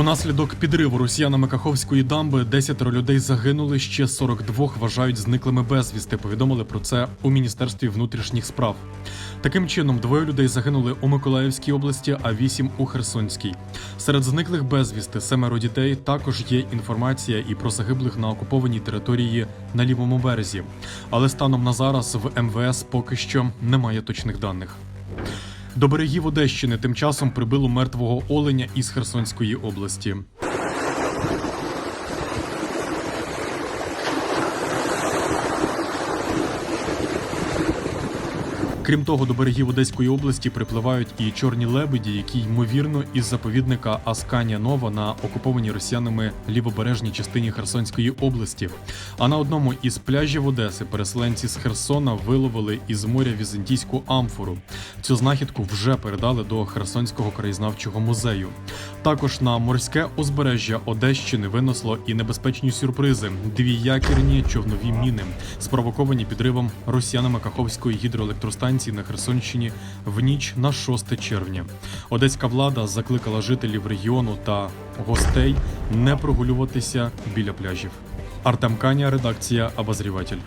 Унаслідок підриву росіянами Каховської дамби 10 людей загинули, ще 42 вважають зниклими безвісти. Повідомили про це у міністерстві внутрішніх справ. Таким чином, двоє людей загинули у Миколаївській області, а вісім у Херсонській. Серед зниклих безвісти семеро дітей. Також є інформація і про загиблих на окупованій території на лівому березі. Але станом на зараз в МВС поки що немає точних даних. До берегів Одещини тим часом прибило мертвого оленя із Херсонської області. Крім того, до берегів Одеської області припливають і чорні лебеді, які ймовірно із заповідника Асканія Нова на окупованій росіянами лівобережній частині Херсонської області. А на одному із пляжів Одеси переселенці з Херсона виловили із моря візантійську амфору. Цю знахідку вже передали до Херсонського краєзнавчого музею. Також на морське узбережжя Одещини винесло і небезпечні сюрпризи: дві якірні човнові міни, спровоковані підривом росіянами Каховської гідроелектростанції на Херсонщині в ніч на 6 червня. Одеська влада закликала жителів регіону та гостей не прогулюватися біля пляжів. Артем Каня, редакція Обозріватель.